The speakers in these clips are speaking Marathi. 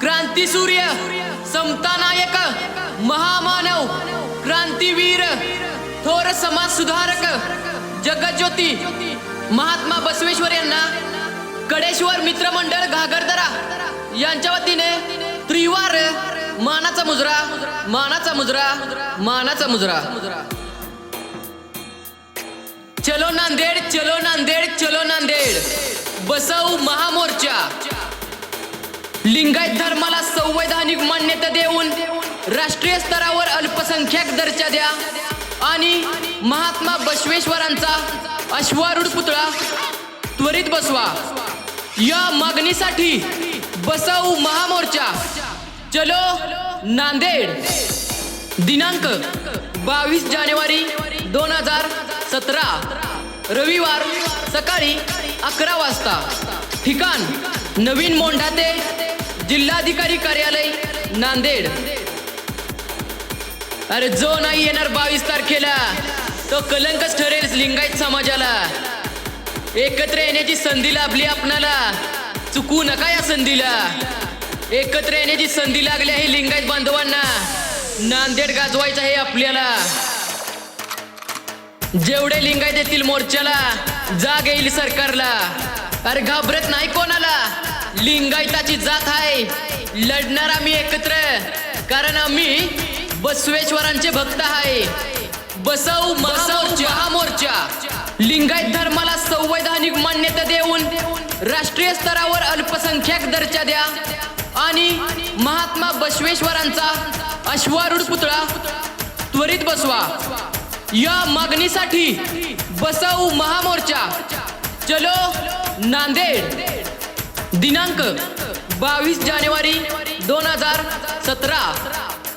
क्रांती सूर्य समता नायक महामानव क्रांतीवीर थोर समाज सुधारक जगज्योती महात्मा बसवेश्वर यांना कडेश्वर मित्रमंडळ घागरदरा यांच्या वतीने त्रिवार मानाचा मुजरा मानाचा मुजरा मानाचा मुजरा. चलो नांदेड चलो नांदेड चलो नांदेड. बसव महामोर्चा. लिंगायत धर्माला संवैधानिक मान्यता देऊन राष्ट्रीय स्तरावर अल्पसंख्याक दर्जा द्या. आणि महात्मा बसवेश्वरांचा अश्वारूढ पुतळा त्वरित बसवा. या मागणीसाठी बसाऊ महामोर्चा. चलो नांदेड. दिनांक बावीस जानेवारी दोन हजार सतरा. रविवार सकाळी अकरा वाजता. ठिकाण नवीन मोंढा ते जिल्हाधिकारी कार्यालय नांदेड. अरे जो नाही येणार बावीस तारखेला तो कलंकच ठरेल लिंगायत समाजाला. एकत्र येण्याची संधी लाभली आपणाला. चुकू नका या संधीला. एकत्र येण्याची संधी लागली आहे लिंगायत बांधवांना. नांदेड गाजवायचं आहे आपल्याला. जेवढे लिंगायत येतील मोर्चाला जाग येईल सरकारला. अरे घाबरत नाही कोणाला? लिंगायताची जात आहे. लढणार आम्ही एकत्र. कारण आम्ही बसवेश्वरांचे भक्त आहे. बसव बसव महामोर्चा. लिंगायत धर्माला संवैधानिक मान्यता देऊन राष्ट्रीय स्तरावर अल्पसंख्याक दर्जा द्या. आणि महात्मा बसवेश्वरांचा अश्वारूढ पुतळा त्वरित बसवा. या मागणीसाठी बसव महामोर्चा. चलो नांदेड. दिनांक बावीस जानेवारी दोन हजार सतरा.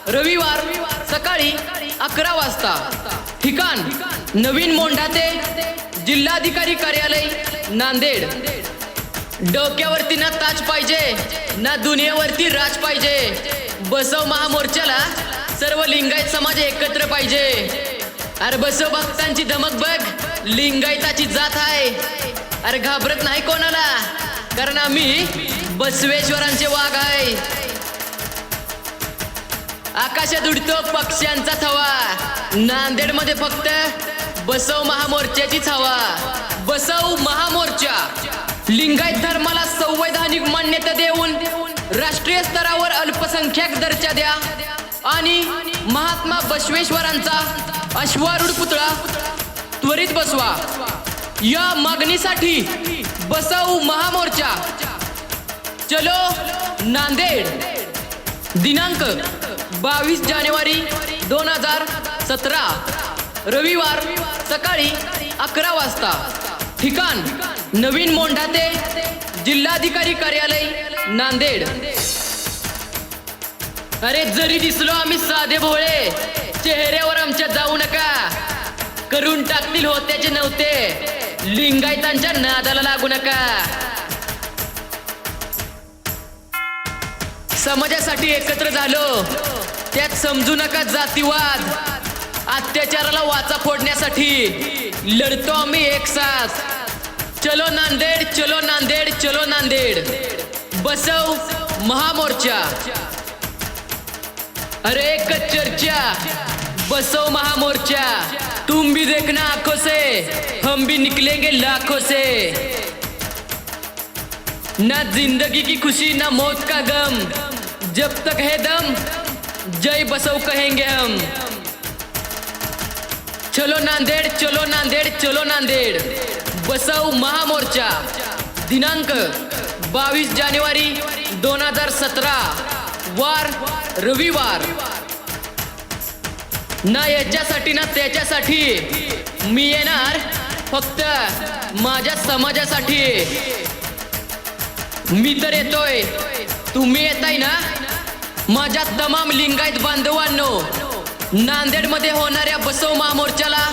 रविवार सकाळी अकरा वाजता. ठिकाण नवीन मोंढा ते जिल्हाधिकारी कार्यालय नांदेड. डोक्यावरती ना ताज पाहिजे ना दुनियेवरती राज पाहिजे. बसव महामोर्चाला सर्व लिंगायत समाज एकत्र पाहिजे. अरे बसव भक्तांची धमक बघ लिंगायताची जात आहे. अरे घाबरत नाही कोणाला? कारण आम्ही बसवेश्वरांचे वाघ आहे. आकाशात उडतो पक्ष्यांचा थवा. नांदेडमध्ये फक्त बसव महामोर्चाचीच हवा. बसव महामोर्चा. लिंगायत धर्माला संवैधानिक मान्यता देऊन राष्ट्रीय स्तरावर अल्पसंख्याक दर्जा द्या. आणि महात्मा बसवेश्वरांचा अश्वारूढ पुतळा त्वरित बसवा. या मागणीसाठी बसाऊ महामोर्चा. चलो नांदेड. दिनांक बावीस जानेवारी दोन हजार सतरा. रविवार सकाळी अकरा वाजता. ठिकाण नवीन मोंढा ते जिल्हाधिकारी कार्यालय नांदेड. अरे जरी दिसलो आम्ही साधे भोळे चेहऱ्यावर आमच्या जाऊ नका. करून टाकतील होत्याचे नव्हते. लिंगायतांच्या नादाला लागू नका. समाजासाठी एकत्र झालो त्यात समजू नका जातीवाद. अत्याचाराला वाचा फोडण्यासाठी लढतो आम्ही एक साथ. चलो नांदेड चलो नांदेड चलो नांदेड. बसव महामोर्चा. अरे एकच चर्चा बसव महामोर्चा. तुम भी देखना आंखों से। हम भी निकलेंगे लाखों से। ना जिंदगी की खुशी ना मौत का गम। जब तक है दम जय बसव कहेंगे हम। चलो नांदेड चलो नांदेड चलो नांदेड। बसव महामोर्चा। दिनांक बावीस जानेवारी दोन हजार सतरा। वार रविवार। ना याच्यासाठी ना त्याच्यासाठी मी येणार फक्त माझ्या समाजासाठी. मी तर येतोय. तुम्ही येताय ना? माझ्या तमाम लिंगायत बांधवांनो नांदेडमध्ये होणाऱ्या बसव महामोर्चाला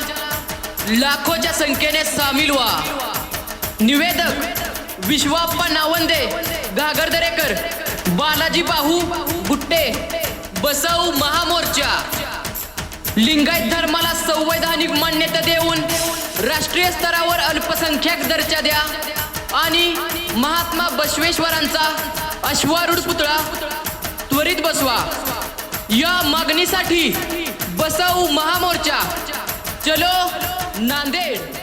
लाखोच्या संख्येने सामील व्हा. निवेदक विश्वाप्पा नावंदे घागरदरेकर बालाजी बाहू गुट्टे बसव महामोर्चा. लिंगायत धर्माला संवैधानिक मान्यता देऊन राष्ट्रीय स्तरावर अल्पसंख्याक दर्जा द्या. आणि महात्मा बसवेश्वरांचा अश्वारूढ पुतळा त्वरित बसवा. या मागणीसाठी बसाऊ महामोर्चा. चलो नांदेड.